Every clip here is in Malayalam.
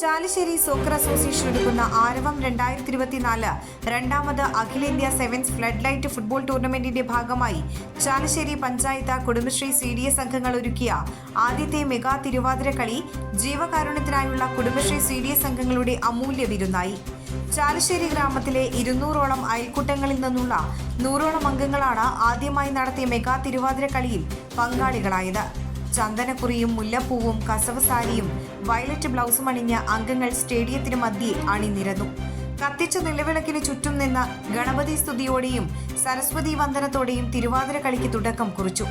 ചാലിശ്ശേരി സോക്കർ അസോസിയേഷൻ ഒരുക്കുന്ന ആരവം രണ്ടായിരത്തി ഇരുപത്തിനാല് രണ്ടാമത് അഖിലേന്ത്യാ സെവൻസ് ഫ്ലഡ് ലൈറ്റ് ഫുട്ബോൾ ടൂർണമെന്റിന്റെ ഭാഗമായി Chalissery panchayat Kudumbashree C D S അംഗങ്ങൾ ഒരുക്കിയ ആദ്യത്തെ മെഗാ തിരുവാതിര കളി ജീവകാരുണ്യത്തിനായുള്ള കുടുംബശ്രീ സി ഡി എസ് അംഗങ്ങളുടെ അമൂല്യ വിരുന്നായി. ചാലിശ്ശേരി ഗ്രാമത്തിലെ ഇരുന്നൂറോളം അയൽക്കൂട്ടങ്ങളിൽ നിന്നുള്ള നൂറോളം അംഗങ്ങളാണ് ആദ്യമായി നടത്തിയ മെഗാ തിരുവാതിര കളിയിൽ പങ്കാളികളായത്. ചന്ദനക്കുറിയും മുല്ലപ്പൂവും കസവസാരിയും വയലറ്റ് ബ്ലൗസും അണിഞ്ഞ അംഗങ്ങൾ സ്റ്റേഡിയത്തിന് മധ്യേ അണിനിരന്നു കത്തിച്ച നിലവിളക്കിന് ചുറ്റും നിന്ന ഗണപതി സ്തുതിയോടെയും സരസ്വതി വന്ദനത്തോടെയും തിരുവാതിര കളിക്ക് തുടക്കം കുറിച്ചു.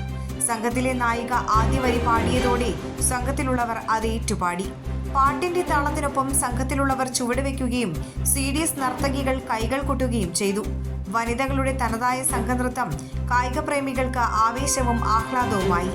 സംഘത്തിലെ നായിക ആദ്യ വരി പാടിയതോടെ സംഘത്തിലുള്ളവർ അത് ഏറ്റുപാടി. പാട്ടിന്റെ താളത്തിനൊപ്പം സംഘത്തിലുള്ളവർ ചുവടുവെക്കുകയും സി ഡി എസ് നർത്തകികൾ കൈകൾ കൊട്ടുകയും ചെയ്തു. വനിതകളുടെ തനതായ സംഘനൃത്തം കായിക പ്രേമികൾക്ക് ആവേശവും ആഹ്ലാദവുമായി.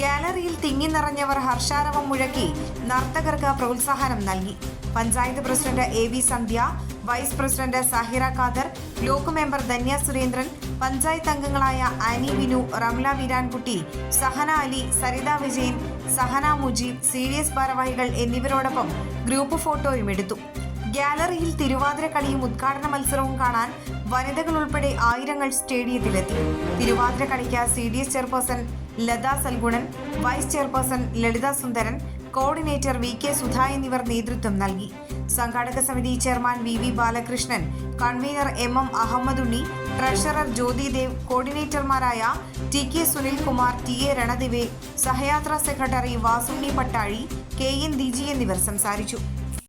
ഗാലറിയിൽ തിങ്ങി നിറഞ്ഞവർ ഹർഷാരവം മുഴക്കി നർത്തകർക്ക് പ്രോത്സാഹനം നൽകി. Panchayat president A V Sandhya vice president Sahira Khader block member Dhanya Surendran panchayat അംഗങ്ങളായ ആനി വിനു റംല വീരാൻകുട്ടി സഹന അലി സരിത വിജയൻ സഹന മുജീബ് സി ഡി എസ് ഭാരവാഹികൾ എന്നിവരോടൊപ്പം ഗ്രൂപ്പ് ഫോട്ടോയും എടുത്തു. ഗാലറിയിൽ തിരുവാതിര കളിയും ഉദ്ഘാടന മത്സരവും കാണാൻ വനിതകൾ ഉൾപ്പെടെ ആയിരങ്ങൾ സ്റ്റേഡിയത്തിലെത്തി. തിരുവാതിര കളിക്ക് C D S chairperson Latha Salgunan vice chairperson Lalitha Sundaran coordinator V K Sudha എന്നിവർ നേതൃത്വം നൽകി. സംഘാടക സമിതി chairman V V Balakrishnan convener M M Ahammed Unni treasurer Jyothi Dev കോർഡിനേറ്റർമാരായ T K Sunilkumar T A Ranadive സഹയാത്രാ secretary Vasunni Pattazhi K N Diji എന്നിവർ സംസാരിച്ചു.